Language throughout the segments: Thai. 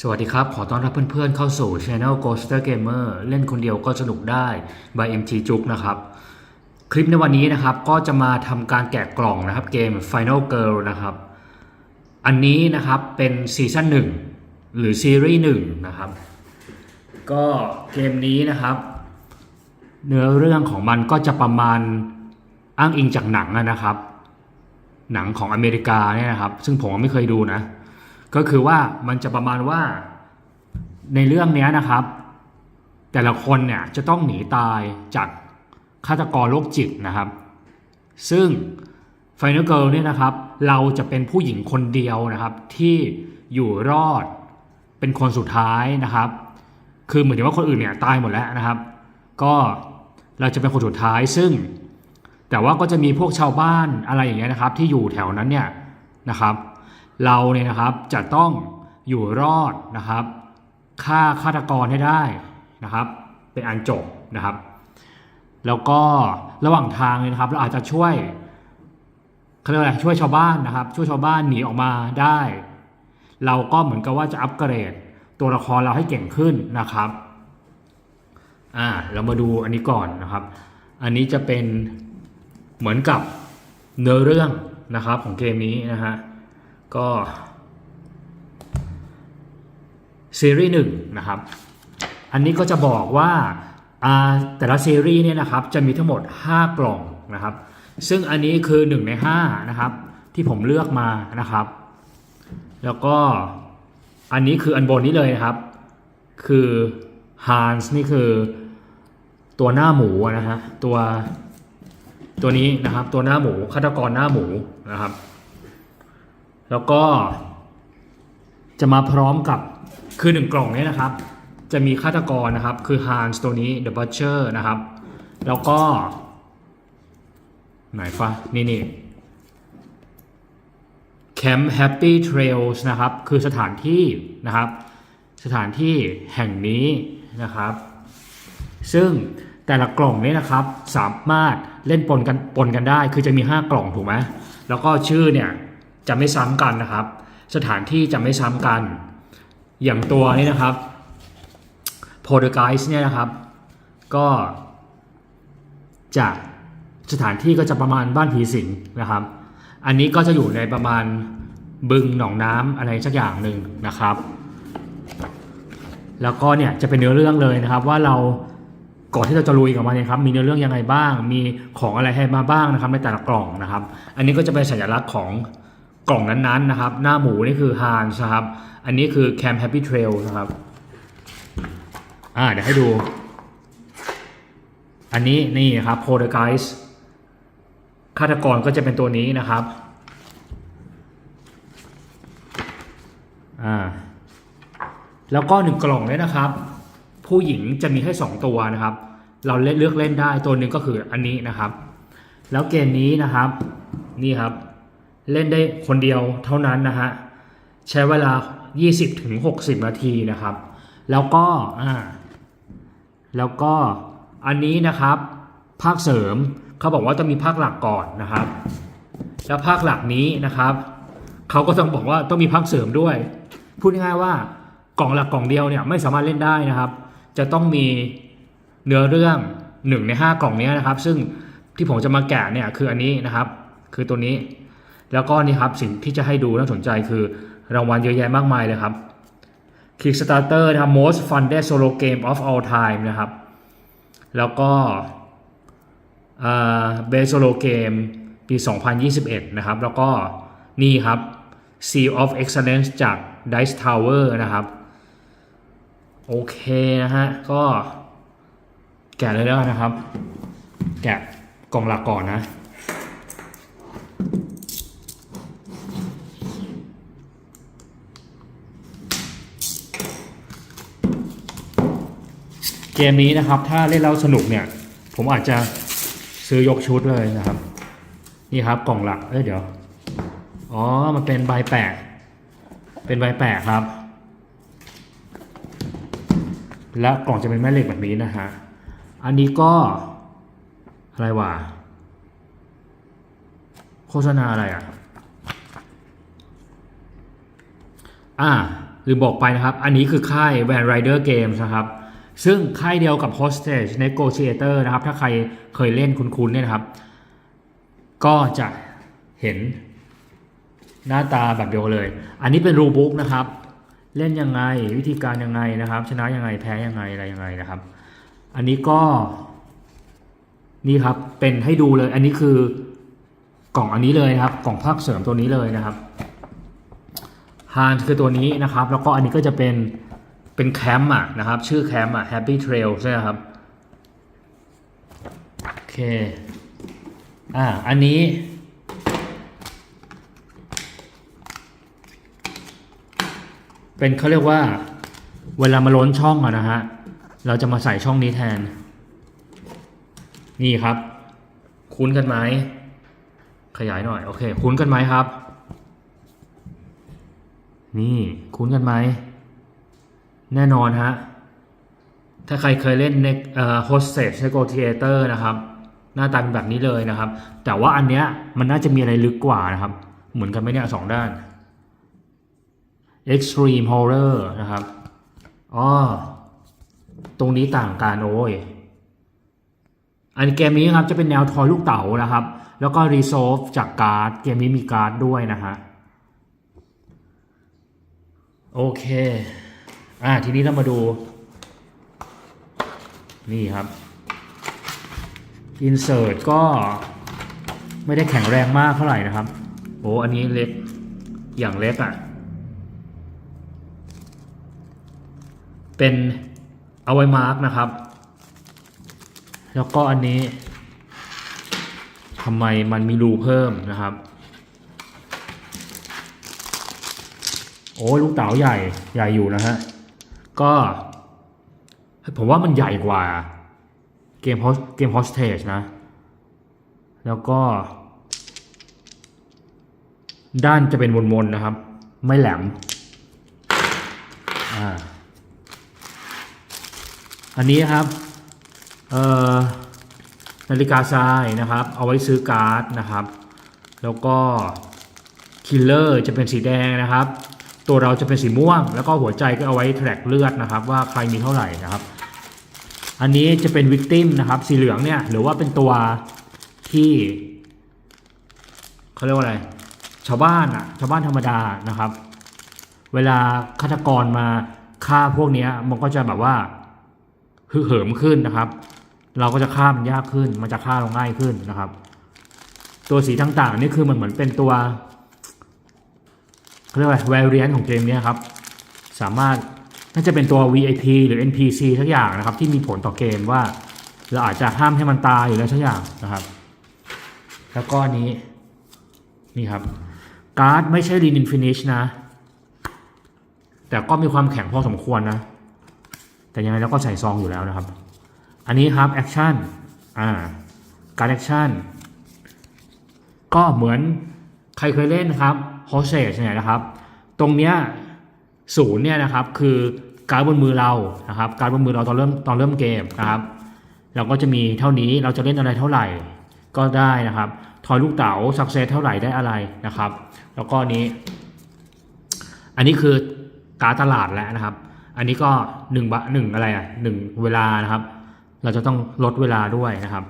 สวัสดีครับ ขอต้อนรับเพื่อนๆเข้าสู่ Channel Ghoster Gamer เล่นคนเดียวก็สนุกได้ by MT จุกนะครับ คลิปในวันนี้นะครับก็จะมาทำการแกะกล่องนะครับเกม Final Girl นะครับ อันนี้นะครับเป็นซีซั่นหนึ่งหรือซีรีส์หนึ่งนะครับ ก็เกมนี้นะครับ เนื้อเรื่องของมันก็จะประมาณอ้างอิงจากหนังนะครับ หนังของอเมริกาเนี่ยนะครับ ซึ่งผมไม่เคยดูนะ ก็คือว่ามันจะประมาณว่าในเรื่องนี้นะครับ แต่ละคนเนี่ยจะต้องหนีตายจากฆาตกรโรคจิตนะครับ ซึ่ง Final Girl เนี่ยนะครับ เราจะเป็นผู้หญิงคนเดียวนะครับ ที่อยู่รอดเป็นคนสุดท้ายนะครับ คือเหมือนกับว่าคนอื่นเนี่ยตายหมดแล้วนะครับ ก็เราจะเป็นคนสุดท้ายซึ่ง แต่ว่าก็จะมีพวกชาวบ้านอะไรอย่างเงี้ยนะครับ ที่อยู่แถวนั้นเนี่ยนะครับ เราเนี่ยนะครับจะต้องอยู่รอดนะครับฆ่าฆาตกรให้ได้นะครับ เป็นอันจบนะครับ แล้วก็ระหว่างทางเนี่ยนะครับ เราอาจจะช่วยเขาเรียกว่าอะไรช่วยชาวบ้านนะครับ ช่วยชาวบ้านหนีออกมาได้ เราก็เหมือนกับว่าจะอัปเกรดตัวละครเราให้เก่งขึ้นนะครับอ่าเรามาดูอันนี้ก่อนนะครับ อันนี้จะเป็นเหมือนกับเนื้อเรื่องนะครับของเกมนี้นะฮะ ก็ซีรีส์หนึ่งนะครับ อันนี้ก็จะบอกว่าแต่ละซีรีส์เนี่ยนะครับจะมีทั้งหมด 5 กล่องนะครับ ซึ่งอันนี้คือ 1 ใน5นะครับที่ผมเลือกมานะครับ แล้วก็อันนี้คืออันบนนี้เลยนะครับ คือฮานส์นี่คือตัวหน้าหมูนะฮะตัวตัวนี้นะครับตัวหน้าหมูฆาตกรหน้าหมูนะครับ แล้วก็ จะมาพร้อมกับคือหนึ่งกล่องเนี้นะครับ จะมีฆาตกรนะครับ คือ Hans ตัวนี้ The Butcher นะครับ แล้วก็ ไหนฟะนี่นี่ Camp Happy Trails นะครับ คือสถานที่นะครับ สถานที่แห่งนี้นะครับ ซึ่งแต่ละกล่องนี้นะครับ สามารถเล่นปนกันปนกันได้ คือจะมี 5 กล่องถูกไหมแล้วก็ชื่อเนี่ย จะไม่ซ้ำกันนะครับ สถานที่จะไม่ซ้ำกัน อย่างตัวนี้นะครับ p o l t e r g e i s t เนี่ยนะครับ ก็จะสถานที่ก็จะประมาณบ้านผีสิงนะครับ อันนี้ก็จะอยู่ในประมาณบึงหนองน้ำอะไรสักอย่างหนึ่งนะครับแล้วก็เนี่ยจะเป็นเนื้อเรื่องเลยนะครับ ว่าเราก่อนที่เราจะลุยกับมันเนี่ยครับ มีเนื้อเรื่องยังไงบ้าง มีของอะไรให้มาบ้างนะครับในแต่ละกล่องนะครับ อันนี้ก็จะเป็นสัญลักษณ์ของ กล่องนั้นๆนะครับ หน้าหมูนี่คือฮานนะครับ อันนี้คือ Camp Happy Trail นะครับ อ่าเดี๋ยวให้ดู อันนี้นี่ครับ p o l t e r g e i s t ฆาตกรก็จะเป็นตัวนี้นะครับ อ่า แล้วก็หนึ่งกล่องเนี่ยนะครับ ผู้หญิงจะมีให้สองตัวนะครับ เราเล่นเลือกเล่นได้ตัวหนึ่งก็คืออันนี้นะครับ แล้วเกมนี้นะครับ นี่ครับ เล่นได้คนเดียวเท่านั้นนะฮะใช้เวลา 20ถึง60 นาทีนะครับ แล้วก็อ่าแล้วก็อันนี้นะครับภาคเสริมเขาบอกว่าต้องมีภาคหลักก่อนนะครับ แล้วภาคหลักนี้นะครับเขาก็ต้องบอกว่าต้องมีภาคเสริมด้วย พูดง่ายๆว่ากล่องหลักกล่องเดียวเนี่ยไม่สามารถเล่นได้นะครับ จะต้องมีเนื้อเรื่องหนึ่งในห้ากล่องนี้นะครับ ซึ่งที่ผมจะมาแกะเนี่ยคืออันนี้นะครับ คือตัวนี้ แล้วก็นี่ครับสิ่งที่จะให้ดูน่าสนใจคือรางวัลเยอะแยะมากมายเลยครับ Kickstarter นะครับ most funded solo game of all time นะครับ แล้วก็เบสโซโลเกมปี 2021 นะครับ แล้วก็นี่ครับ Seal of Excellence จาก Dice Tower นะครับ โอเคนะฮะ ก็แกะเลยแล้วนะครับ แกะกล่องหลักก่อนนะ เกมนี้นะครับ ถ้าเล่นแล้วสนุกเนี่ย ผมอาจจะซื้อยกชุดเลยนะครับ นี่ครับกล่องหลัก เอ้ยเดี๋ยว อ๋อ มันเป็นใบแปะ เป็นใบแปะครับ และกล่องจะเป็นแม่เหล็กแบบนี้นะฮะ อันนี้ก็ อะไรวะ โฆษณาอะไรอะ อ่าลืมบอกไปนะครับ อันนี้คือค่าย Van Rider Games นะครับ ซึ่งค่ายเดียวกับ Hostage Negotiator นะครับ ถ้าใครเคยเล่นคุ้นๆเนี่ยนะครับ ก็จะเห็นหน้าตาแบบเดียวเลย อันนี้เป็นรูบุ๊กนะครับ เล่นยังไงวิธีการยังไงนะครับ ชนะยังไงแพ้ยังไงอะไรยังไงนะครับ อันนี้ก็ นี่ครับเป็นให้ดูเลย อันนี้คือกล่องอันนี้เลยครับ กล่องภาคเสริมตัวนี้เลยนะครับฮานคือตัวนี้นะครับ แล้วก็อันนี้ก็จะเป็น เป็นแคมป์อะนะครับ ชื่อแคมป์อะ Happy Trail ใช่ไหมครับ โอเค อ่า อันนี้ เป็นเขาเรียกว่า เวลามาล้นช่องอะนะฮะ เราจะมาใส่ช่องนี้แทน นี่ครับ คุ้นกันไหม ขยายหน่อย โอเค คุ้นกันไหมครับ นี่ คุ้นกันไหม แน่นอนฮะ ถ้าใครเคยเล่นในเอ่อ hostage negotiator นะครับ หน้าตาเป็นแบบนี้เลยนะครับ แต่ว่าอันเนี้ยมันน่าจะมีอะไรลึกกว่านะครับ เหมือนกันไหมเนี่ยสองด้าน extreme horror นะครับอ๋อตรงนี้ต่างกันโอ้ยอันเกมนี้ครับจะเป็นแนวทอยลูกเต๋านะครับ แล้วก็ resolve จากการ์ด เกมนี้มีการ์ดด้วยนะฮะ โอเค อ่าทีนี้เรามาดู นี่ครับ insert ก็ไม่ได้แข็งแรงมากเท่าไหร่นะครับ โอ้อันนี้เล็กอย่างเล็กอะ่ะ เป็นเอาไว้มาร์กนะครับ แล้วก็อันนี้ทำไมมันมีรูเพิ่มนะครับ โอ้ลูกเต๋าใหญ่ใหญ่อยู่นะฮะ ก็ผมว่ามันใหญ่กว่าเกม host เกม hostage นะ แล้วก็ ด้านจะเป็นมนๆนะครับ ไม่แหลมอ่าอันนี้ครับเอ่อนาฬิกาทรายนะครับ เอาไว้ซื้อการ์ดนะครับ แล้วก็คิลเลอร์จะเป็นสีแดงนะครับ ตัวเราจะเป็นสีม่วง แล้วก็หัวใจก็เอาไว้แทร็กเลือดนะครับ ว่าใครมีเท่าไหร่นะครับ อันนี้จะเป็นวิกติมนะครับ สีเหลืองเนี่ยหรือว่าเป็นตัวที่เขาเรียกว่าอะไร ชาวบ้านอะชาวบ้านธรรมดานะครับ เวลาฆาตกรมาฆ่าพวกนี้มันก็จะแบบว่าฮึเหิมขึ้นนะครับ เราก็จะฆ่ามันยากขึ้น มันจะฆ่าเราง่ายขึ้นนะครับ ตัวสีต่างๆนี่คือมันเหมือนเป็นตัว เขาเรียกว่า variant ของเกมนี้ครับ สามารถน่าจะเป็นตัว VIP หรือ NPC ทักอย่างนะครับ ที่มีผลต่อเกมว่า เราอาจจะห้ามให้มันตายอยู่แล้วทักอย่างนะครับ แล้วก็นี้ นี่ครับ การ์ดไม่ใช่ Lean in Finish นะ แต่ก็มีความแข็งพอสมควรนะ แต่ยังไงเราก็ใส่ซองอยู่แล้วนะครับ อันนี้ครับแอคชั่นอ่าการแอคชั่นก็เหมือนใครเคยเล่นนะครับ h o s t a g e เนี่ยนะครับ ตรงเนี้ยศูนย์เนี่ยนะครับคือการบนมือเรานะครับ การบนมือเราตอนเริ่มตอนเริ่มเกมนะครับ เราก็จะมีเท่านี้เราจะเล่นอะไรเท่าไหร่ ก็ได้นะครับ ทอยลูกเต๋าสักเซสเท่าไหร่ได้อะไรนะครับ แล้วก็นี้ อันนี้คือการตลาดแล้วนะครับ อันนี้ก็หนึ่งบะหนึ่งอะไรอะหนึ่งเวลานะครับ เราจะต้องลดเวลาด้วยนะครับ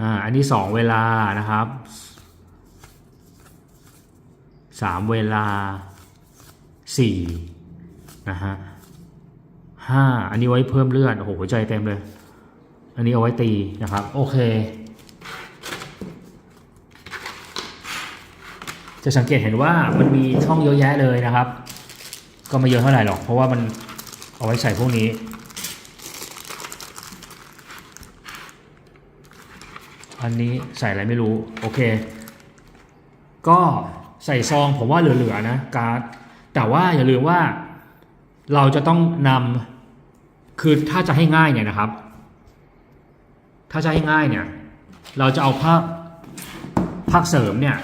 อ่าอันนี้สองเวลานะครับ สามเวลาสี่นะฮะห้าอันนี้ไว้เพิ่มเลือดโอ้โหใจเต็มเลย อันนี้เอาไว้ตีนะครับ โอเค จะสังเกตเห็นว่ามันมีช่องเยอะแยะเลยนะครับ ก็ไม่เยอะเท่าไหร่หรอก เพราะว่ามันเอาไว้ใส่พวกนี้อันนี้ใส่อะไรไม่รู้ โอเค ก็ ใส่ซองผมว่าเหลือๆนะการ์ดแต่ว่าอย่าลืมว่าเราจะต้องนำคือถ้าจะให้ง่ายเนี่ยนะครับ ถ้าจะให้ง่ายเนี่ย เราจะเอาภาคภาคเสริมเนี่ย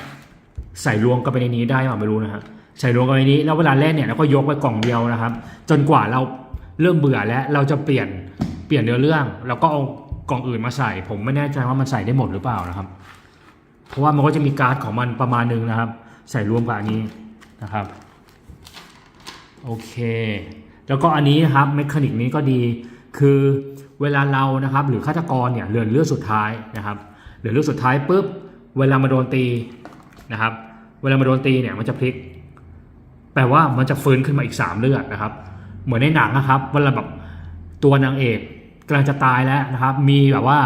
ใส่รวมกันไปในนี้ได้หรือไม่รู้นะฮะใส่รวมกันในนี้แล้วเวลาเล่นเนี่ยเราก็ยกไว้กล่องเดียวนะครับ จนกว่าเราเริ่มเบื่อแล้วเราจะเปลี่ยนเปลี่ยนเนื้อเรื่อง แล้วก็เอากล่องอื่นมาใส่ ผมไม่แน่ใจว่ามันใส่ได้หมดหรือเปล่านะครับ เพราะว่ามันก็จะมีการ์ดของมันประมาณนึงนะครับ ใส่รวมกับอันนี้นะครับโอเค แล้วก็อันนี้นะครับเมคานิกนี้ก็ดี คือเวลาเรานะครับ หรือฆาตกรเนี่ยเหลือเลือดสุดท้ายนะครับเหลือเลือดสุดท้ายปุ๊บเวลามาโดนตีนะครับ เวลามาโดนตีเนี่ยมันจะพลิก แปลว่ามันจะฟื้นขึ้นมาอีกสามเลือดนะครับ เหมือนในหนังนะครับเวลาแบบตัวนางเอกกำลังจะตายแล้วนะครับ มีแบบว่า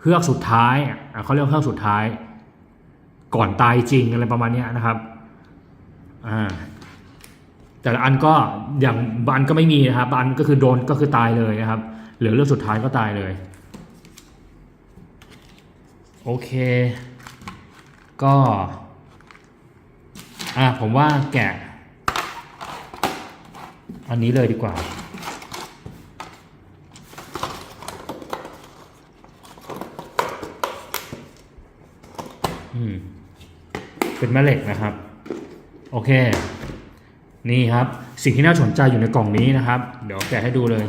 เฮือกสุดท้ายเขาเรียกเฮือกสุดท้าย ก่อนตายจริงอะไรประมาณนี้นะครับอ่าแต่ละอันก็อย่างบางอันก็ไม่มีนะครับบางอันก็คือโดนก็คือตายเลยนะครับเหลือเรื่องสุดท้ายก็ตายเลยโอเค ก็อ่าผมว่าแกะ อันนี้เลยดีกว่า อืม เป็นแม่เหล็กนะครับ โอเค นี่ครับ สิ่งที่น่าสนใจอยู่ในกล่องนี้นะครับ เดี๋ยวแกะให้ดูเลย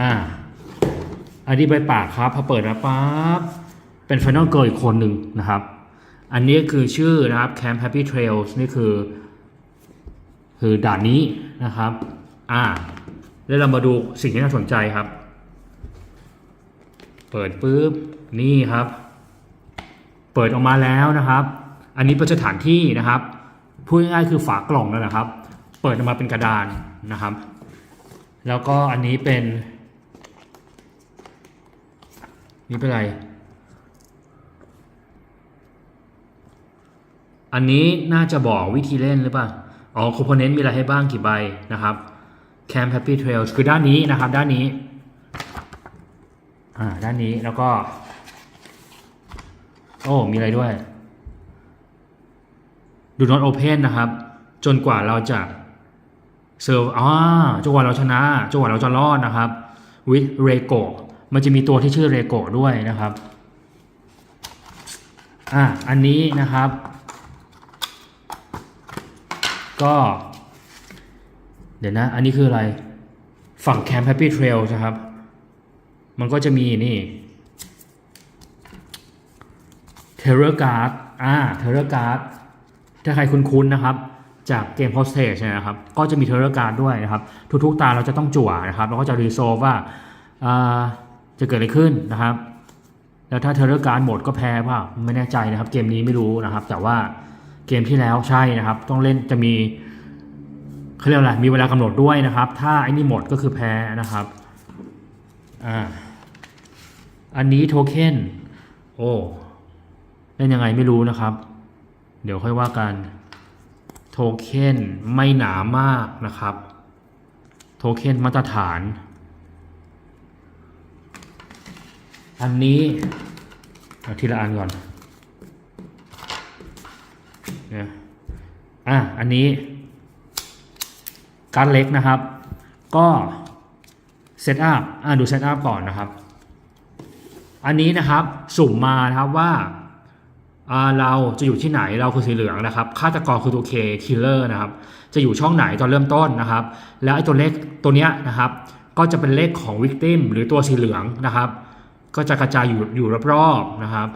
อ่า อันนี้ใบปากครับ พอเปิดมาปั๊บเป็นไฟนอลเกิร์ลอีกคนหนึ่งนะครับ อันนี้คือชื่อนะครับ Camp Happy Trails นี่คือ คือด่านนี้นะครับ อ่า แล้วเรามาดูสิ่งที่น่าสนใจครับ เปิดปุ๊บ นี่ครับ เปิดออกมาแล้วนะครับ อันนี้เป็นสถานที่นะครับพูดง่ายๆคือฝากล่องนั่นแหละครับ เปิดออกมาเป็นกระดานนะครับ แล้วก็อันนี้เป็น นี่เป็นไร อันนี้น่าจะบอกวิธีเล่นหรือเปล่า อ๋อคอมโพเนนต์มีอะไรให้บ้างกี่ใบนะครับ Camp Happy Trails คือด้านนี้นะครับ ด้านนี้ อ่า ด้านนี้แล้วก็ โอ้ มีอะไรด้วย Do not open นะครับ จนกว่าเราจะเซิร์ฟอ่าจนกว่าเราชนะจนกว่าเราจะรอดนะครับ with Rego มันจะมีตัวที่ชื่อ Rego ด้วยนะครับ อ่าอันนี้นะครับ ก็ เดี๋ยวนะ อันนี้คืออะไร ฝั่ง Camp Happy Trail นะครับ มันก็จะมีนี่ Terror Guard อ่า Terror Guard ถ้าใครคุ้นๆนะครับ จากเกม Hostage เนี่ยนะครับ ก็จะมี Terror Guard ด้วยนะครับ ทุกๆตาเราจะต้องจั่วนะครับ แล้วก็จะ resolve ว่าอ่า จะเกิดอะไรขึ้นนะครับ แล้วถ้า Terror Guard หมดก็แพ้ว่าไม่แน่ใจนะครับ เกมนี้ไม่รู้นะครับ แต่ว่าเกมที่แล้วใช่นะครับ ต้องเล่นจะมีเขาเรียกอะไรมีเวลากำหนดด้วยนะครับ ถ้าไอ้นี่หมดก็คือแพ้นะครับอ่าอันนี้โทเค็นโอ้เล่นยังไงไม่รู้นะครับ เดี๋ยวค่อยว่ากันโทเค็นไม่หนามากนะครับ โทเค็นมาตรฐาน อันนี้เอาทีละอันก่อนเนี่ยอะอันนี้ การเล็กนะครับ ก็เซตอัพอะดูเซตอัพก่อนนะครับ อันนี้นะครับสุ่มมานะครับว่าอ่าเราจะอยู่ที่ไหนเราคือสีเหลืองนะครับฆาตกรคือตัวเคคิลเลอร์นะครับ จะอยู่ช่องไหนตอนเริ่มต้นนะครับ แล้วไอ้ตัวเลขตัวเนี้ยนะครับ ก็จะเป็นเลขของวิกติมหรือตัวสีเหลืองนะครับ ก็จะกระจายอยู่อยู่รอบๆนะครับ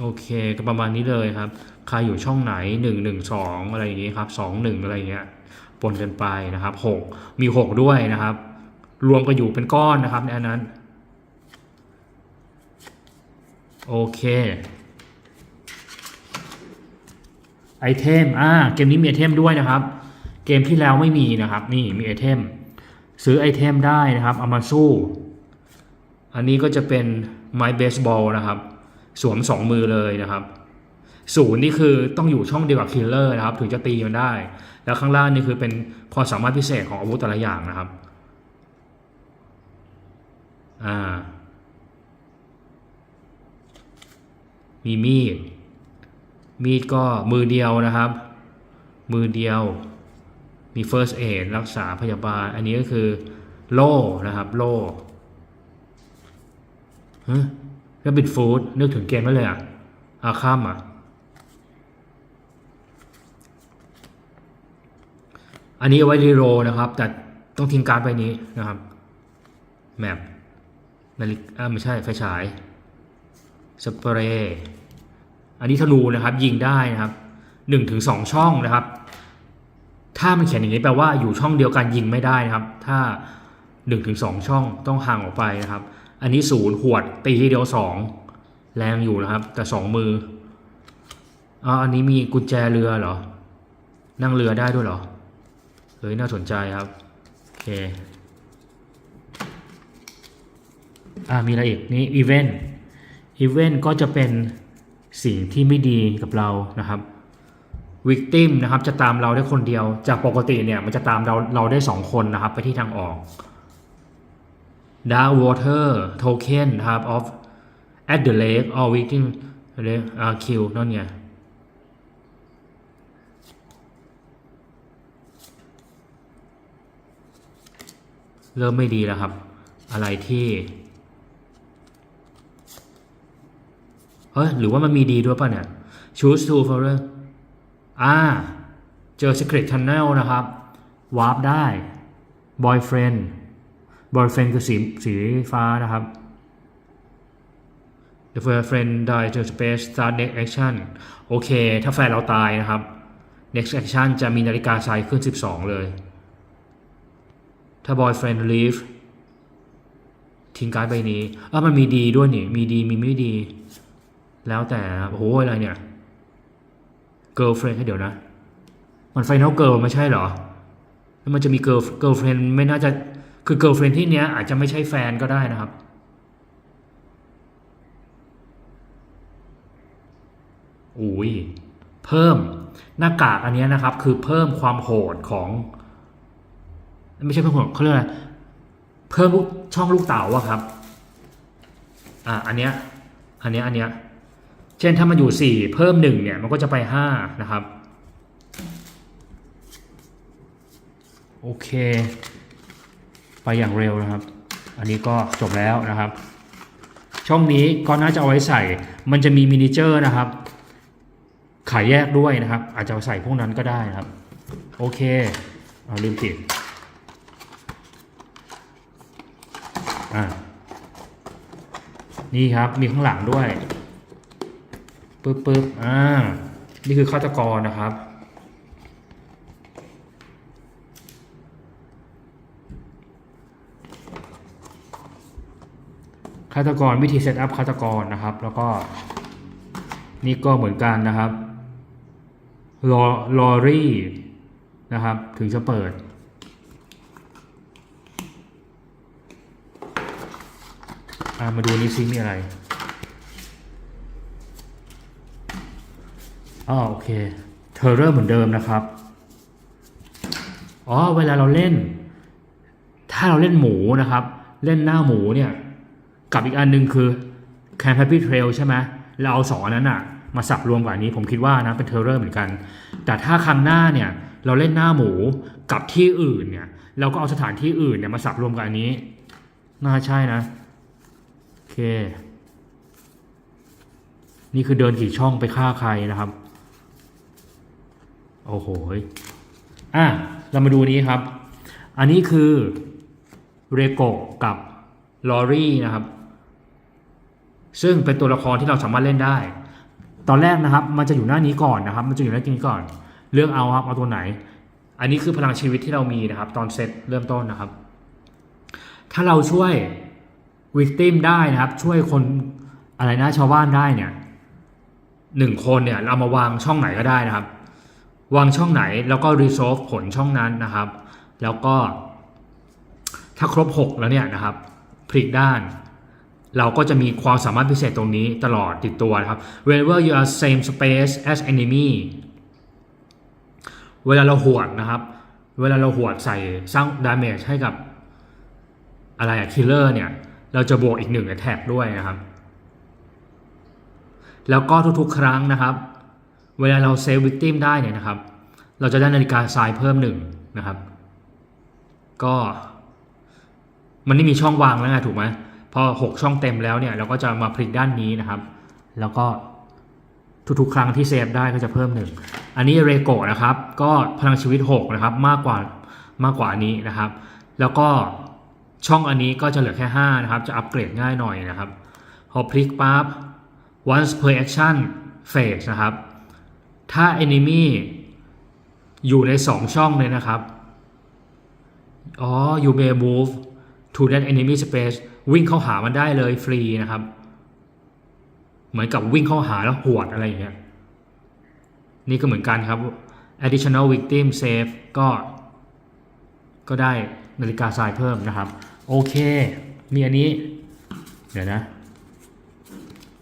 โอเคก็ประมาณนี้เลยครับ ใครอยู่ช่องไหนหนึ่งหนึ่งสองอะไรอย่างนี้ครับสองหนึ่งอะไรอย่างเงี้ยปนกันไปนะครับหกมีหกด้วยนะครับ รวมกันอยู่เป็นก้อนนะครับในอันนั้น โอเคไอเทม อ่า เกมนี้มีไอเทมด้วยนะครับ เกมที่แล้วไม่มีนะครับ นี่มีไอเทม ซื้อไอเทมได้นะครับ เอามาสู้ อันนี้ก็จะเป็นไม้เบสบอลนะครับ สวมสองมือเลยนะครับศูนย์นี่คือต้องอยู่ช่องเดียวกับคิลเลอร์นะครับ ถึงจะตีมันได้ แล้วข้างล่างนี่คือเป็นความสามารถพิเศษของอาวุธแต่ละอย่างนะครับอ่ามีมีด มีดก็มือเดียวนะครับ มือเดียว มี first aid รักษาพยาบาล อันนี้ก็คือโล่นะครับ โล่ ฮะแล้วบิดฟูดนึกถึงเกมไม่เลยอะ อาข้ามอะ อันนี้ไว้รีโรนะครับ แต่ต้องทิ้งการไปนี้นะครับ แมปนาฬิกาไม่ใช่ไฟฉาย สเปรย์ อันนี้ธนูนะครับ ยิงได้นะครับหนึ่งถึงสองช่องนะครับ ถ้ามันเขียนอย่างนี้แปลว่าอยู่ช่องเดียวกันยิงไม่ได้นะครับ ถ้าหนึ่งถึงสองช่องต้องห่างออกไปนะครับ อันนี้ศูนย์หวดตีทีเดียวสองแรงอยู่นะครับ แต่สองมืออ๋ออันนี้มีกุญแจเรือเหรอ นั่งเรือได้ด้วยเหรอเฮ้ยน่าสนใจครับโอเคอ่ามีอะไรอีกนี่อีเวนต์อีเวนต์ก็จะเป็นสิ่งที่ไม่ดีกับเรานะครับวิกติมนะครับจะตามเราได้คนเดียว จากปกติเนี่ยมันจะตามเราเราได้สองคนนะครับ ไปที่ทางออก Dark Water Token นะครับ of at the lake or victim อะไรอ่า kill นั่นไงเริ่มไม่ดีแล้วครับ อะไรที่เฮ้ยหรือว่ามันมีดีด้วยป่ะเนี่ย choose to follow อ่า เจอ secret tunnel นะครับ warp ได้ boyfriend boyfriend คือสีสีฟ้านะครับ the boyfriend die to space start next action โอเค ถ้าแฟนเราตายนะครับ next action จะมีนาฬิกาทรายขึ้น 12 เลย ถ้า boyfriend leave ทิ้งการ์ดใบนี้อะมันมีดีด้วยนี่มีดีมีไม่ดี แล้วแต่โอ้โหอะไรเนี่ย girlfriend ให้เดี๋ยวนะ มัน final girl ไม่ใช่เหรอ แล้วมันจะมี girl girlfriend ไม่น่าจะ คือ girlfriend ที่เนี้ยอาจจะไม่ใช่แฟนก็ได้นะครับ อุ้ยเพิ่มหน้ากากอันเนี้ยนะครับ คือเพิ่มความโหดของ ไม่ใช่เพิ่มโหดเขาเรียกอะไรเพิ่มลูกช่องลูกเต๋าอะครับ อ่าอันเนี้ยอันเนี้ยอันเนี้ยเช่นถ้ามันอยู่ 4 เพิ่ม 1 เนี่ย มันก็จะไป 5 นะครับ โอเค ไปอย่างเร็วนะครับ อันนี้ก็จบแล้วนะครับ ช่องนี้ก็น่าจะเอาไว้ใส่ มันจะมีมินิเจอร์นะครับ ขายแยกด้วยนะครับ อาจจะใส่พวกนั้นก็ได้นะครับ โอเคเอาลืมปิดอ่านี่ครับมีข้างหลังด้วยปึ๊บปึ๊บอ่านี่คือฆาตกรนะครับ ฆาตกรวิธีเซตอัพฆาตกรนะครับ แล้วก็ นี่ก็เหมือนกันนะครับลอลอรี่นะครับ ถึงจะเปิดามาดูนี่ซิมีอะไรอ๋อโอเคเทอร์เรอร์เหมือนเดิมนะครับ อ๋อ เวลาเราเล่น ถ้าเราเล่นหมูนะครับ เล่นหน้าหมูเนี่ย กับอีกอันหนึงคือ Camp Happy Trail ใช่ไหมเราเอาสองอันนั้นอะมาสับรวมกับอันนี้ผมคิดว่านะเป็นเทอร์เรอร์เหมือนกัน แต่ถ้าครั้งหน้าเนี่ยเราเล่นหน้าหมูกับที่อื่นเนี่ยเราก็เอาสถานที่อื่นเนี่ยมาสับรวมกับอันนี้ น่าใช่นะ โอเค นี่คือเดินกี่ช่องไปฆ่าใครนะครับ โอ้โหอะเรามาดูนี้ครับ อันนี้คือเรโกกับลอรี่นะครับ ซึ่งเป็นตัวละครที่เราสามารถเล่นได้ ตอนแรกนะครับ มันจะอยู่หน้านี้ก่อนนะครับ มันจะอยู่หน้านี้ก่อน เลือกเอาครับเอาตัวไหน อันนี้คือพลังชีวิตที่เรามีนะครับ ตอนเซตเริ่มต้นนะครับ ถ้าเราช่วยวิกติมได้นะครับ ช่วยคนอะไรนะชาวบ้านได้เนี่ยหนึ่งคนเนี่ยเรามาวางช่องไหนก็ได้นะครับ วางช่องไหนแล้วก็ resolve ผลช่องนั้นนะครับ แล้วก็ถ้าครบ 6 แล้วเนี่ยนะครับพลิกด้าน เราก็จะมีความสามารถพิเศษตรงนี้ตลอดติดตัวนะครับ whenever you are same space as enemy เวลาเราหวดนะครับ เวลาเราหวดใส่สร้าง damage ให้กับอะไรอะ killer เนี่ย เราจะบวกอีกหนึ่ง attack ด้วยนะครับ แล้วก็ทุกๆ ครั้งนะครับ เวลาเราเซฟวิกติมได้เนี่ยนะครับ เราจะได้นาฬิกาทรายเพิ่มหนึ่งนะครับ ก็มันไม่มีช่องวางแล้วไงถูกไหม พอหกช่องเต็มแล้วเนี่ยเราก็จะมาพลิกด้านนี้นะครับ แล้วก็ทุกๆ ครั้งที่เซฟได้ก็จะเพิ่มหนึ่งอันนี้เรโกะนะครับ ก็พลังชีวิต 6 นะครับ มากกว่ามากกว่านนี้นะครับ แล้วก็ช่องอันนี้ก็จะเหลือแค่ 5 นะครับ จะอัปเกรดง่ายหน่อยนะครับ พอพลิกปั๊บ once per action phase นะครับ ถ้า enemy อยู่ใน 2 ช่องเลยนะครับ อ๋อ you may move to that enemy space วิ่งเข้าหามันได้เลยฟรีนะครับ เหมือนกับวิ่งเข้าหาแล้วหวดอะไรอย่างเงี้ยนี่ก็เหมือนกันครับ additional victim save ก็ ก็ได้นาฬิกาทรายเพิ่มนะครับ โอเค มีอันนี้ เดี๋ยวนะ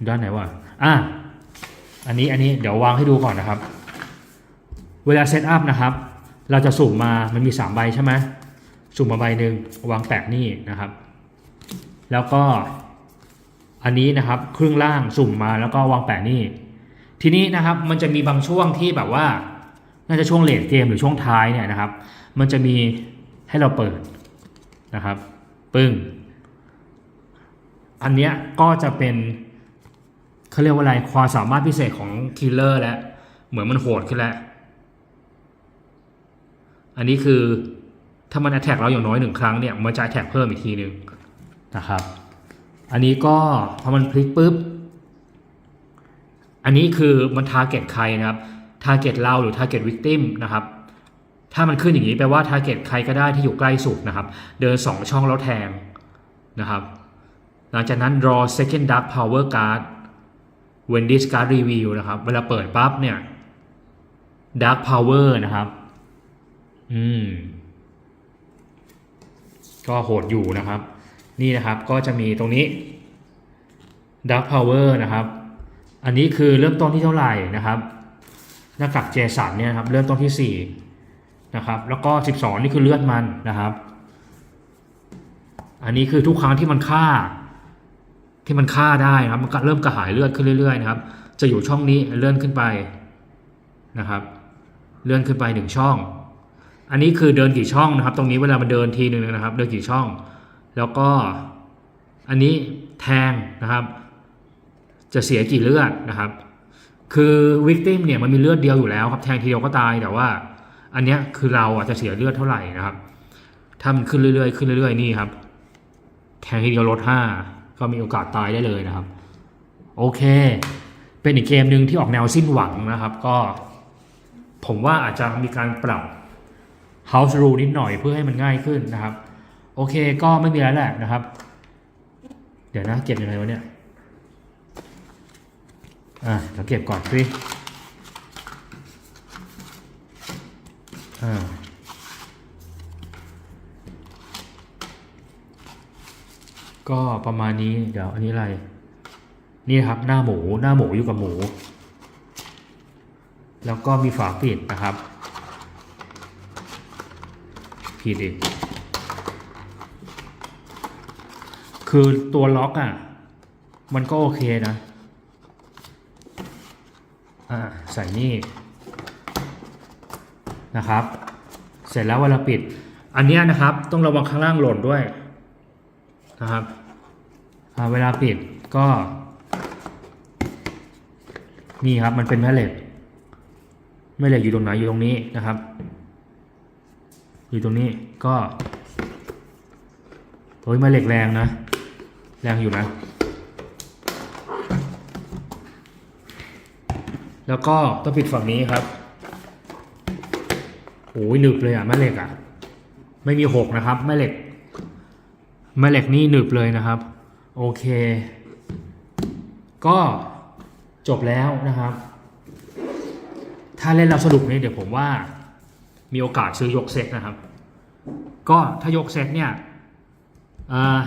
ด้านไหนวะอะอันนี้อันนี้เดี๋ยววางให้ดูก่อนนะครับ เวลาเซตอัพนะครับ เราจะสุ่มมามันมี 3 ใบใช่ไหม สุ่มมาใบหนึ่งวางแปะนี่นะครับ แล้วก็อันนี้นะครับครึ่งล่างสุ่มมาแล้วก็วางแปะนี่ ทีนี้นะครับมันจะมีบางช่วงที่แบบว่า น่าจะช่วงเลดเกมหรือช่วงท้ายเนี่ยนะครับ มันจะมีให้เราเปิดนะครับ ปึ้ง อันเนี้ยก็จะเป็นเขาเรียกว่าอะไรความสามารถพิเศษของคิลเลอร์แล้วเหมือนมันโหดขึ้นแล้ว อันนี้คือ ถ้ามัน attack เราอย่างน้อยหนึ่งครั้งเนี่ยมันจะ attack เพิ่มอีกทีหนึ่งนะครับ อันนี้ก็พอมันพลิกปุ๊บ อันนี้คือมัน target ใครนะครับ target เราหรือ target victim นะครับถ้ามันขึ้นอย่างนี้แปลว่า target ใครก็ได้ที่อยู่ใกล้สุดนะครับ เดิน 2 ช่องแล้วแทงนะครับ หลังจากนั้น draw second dark power card when this card reveal นะครับ เวลาเปิดปั๊บเนี่ย dark power นะครับ อืม ก็โหดอยู่นะครับ นี่นะครับก็จะมีตรงนี้ dark power นะครับ อันนี้คือเริ่มต้นที่เท่าไหร่นะครับหน้ากากเจสันเนี่ยครับเริ่มต้นที่ 4 นะครับ แล้วก็ 12 นี่คือเลือดมันนะครับ อันนี้คือทุกครั้งที่มันฆ่า ที่มันฆ่าได้นะครับมันก็เริ่มกระหายเลือดขึ้นเรื่อยๆนะครับ จะอยู่ช่องนี้เลื่อนขึ้นไปนะครับ เลื่อนขึ้นไปหนึ่งช่อง อันนี้คือเดินกี่ช่องนะครับ ตรงนี้เวลามันเดินทีหนึ่งนะครับ เดินกี่ช่อง แล้วก็อันนี้แทงนะครับ จะเสียกี่เลือดนะครับ คือวิกติมเนี่ยมันมีเลือดเดียวอยู่แล้วครับแทงทีเดียวก็ตายแต่ว่า อันเนี้ยคือเราอะจะเสียเลือดเท่าไหร่นะครับถ้ามันขึ้นเรื่อยๆขึ้นเรื่อยๆนี่ครับ แทงทีเดียวลดห้าก็มีโอกาสตายได้เลยนะครับ โอเค เป็นอีกเกมหนึ่งที่ออกแนวสิ้นหวังนะครับ ก็ ผมว่าอาจจะมีการปรับ House Rule นิดหน่อยเพื่อให้มันง่ายขึ้นนะครับ โอเคก็ไม่มีอะไรแหละนะครับ เดี๋ยวนะ เก็บยังไงวะเนี่ยอะเดี๋ยวเก็บก่อนสิอ่าก็ประมาณนี้เดี๋ยวอันนี้อะไร นี่ครับหน้าหมูหน้าหมูอยู่กับหมู แล้วก็มีฝาปิดนะครับ ผิดอีก คือตัวล็อกอะ มันก็โอเคนะ อ่า ใส่นี่ นะครับ เสร็จแล้วเวลาปิด อันเนี้ยนะครับ ต้องระวังข้างล่างหล่นด้วย นะครับอ่าเวลาปิดก็ นี่ครับมันเป็นแม่เหล็กแม่เหล็กอยู่ตรงไหนอยู่ตรงนี้นะครับ อยู่ตรงนี้ก็โอ้ยแม่เหล็กแรงนะ แรงอยู่นะ แล้วก็ต้องปิดฝั่งนี้ครับโอ้ยหนึบเลยอะแม่เหล็กอะ ไม่มีหกนะครับแม่เหล็กแม่เหล็กนี่หนึบเลยนะครับ โอเค ก็จบแล้วนะครับ ถ้าเล่นเราสรุปนี่เดี๋ยวผมว่า มีโอกาสซื้อยกเซตนะครับ ก็ถ้ายกเซตเนี่ย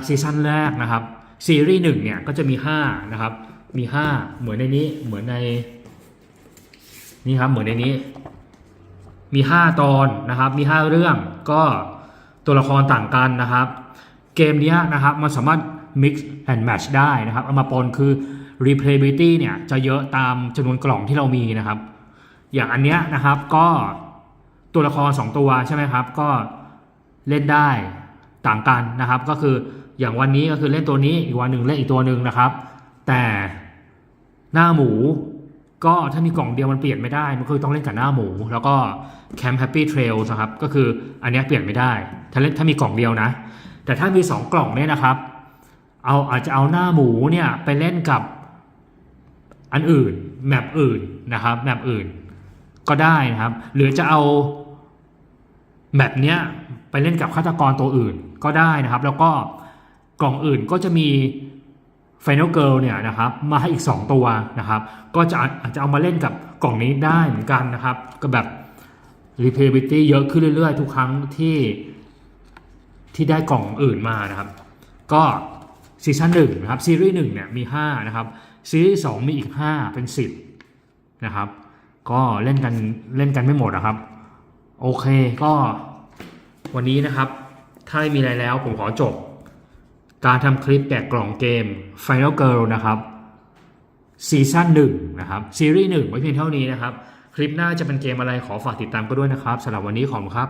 ซีซั่นแรกนะครับ ซีรีส์หนึ่งเนี่ยก็จะมี 5 นะครับ มี 5 เหมือนในนี้เหมือนในนี่ครับเหมือนในนี้ มี 5 ตอนนะครับ มี 5 เรื่องก็ตัวละครต่างกันนะครับ เกมนี้นะครับมันสามารถ mix and match ได้นะครับ เอามาปนคือ replayability เนี่ยจะเยอะตามจำนวนกล่องที่เรามีนะครับ อย่างอันเนี้ยนะครับก็ ตัวละคร 2 ตัวใช่ไหมครับ ก็เล่นได้ต่างกันนะครับ ก็คืออย่างวันนี้ก็คือเล่นตัวนี้อีกวันหนึ่งเล่นอีกตัวหนึ่งนะครับ แต่หน้าหมูก็ถ้ามีกล่องเดียวมันเปลี่ยนไม่ได้มันคือต้องเล่นกับหน้าหมู แล้วก็แคมป์แฮปปี้เทรลนะครับก็คืออันนี้เปลี่ยนไม่ได้ ถ้าเล่นถ้ามีกล่องเดียวนะ แต่ถ้ามี 2 กล่องเนี่ยนะครับเอาอาจจะเอาหน้าหมูเนี่ยไปเล่นกับอันอื่นแมปอื่นนะครับแมปอื่นก็ได้นะครับ หรือจะเอา แมปเนี้ยไปเล่นกับฆาตกรตัวอื่นก็ได้นะครับ แล้วก็กล่องอื่นก็จะมี Final Girl เนี่ยนะครับมาให้อีก 2 ตัวนะครับ ก็จะอาจจะเอามาเล่นกับกล่องนี้ได้เหมือนกันนะครับ ก็แบบ replayability เยอะขึ้นเรื่อยๆ ทุกครั้งที่ที่ได้กล่องอื่นมานะครับ ก็ซีซั่นหนึ่งนะครับซีรีส์หนึ่งเนี่ยมี 5 นะครับ ซีรีส์สองมีอีก 5 เป็น 10 นะครับ ก็เล่นกันเล่นกันไม่หมดนะครับ โอเคก็วันนี้นะครับ ถ้าไม่มีอะไรแล้วผมขอจบ การทำคลิปแกะกล่องเกม Final Girl นะครับซีซั่นหนึ่งนะครับ ซีรีส์หนึ่งไว้เพียงเท่านี้นะครับ คลิปหน้าจะเป็นเกมอะไรขอฝากติดตามก็ด้วยนะครับสำหรับวันนี้ขอบคุณครับ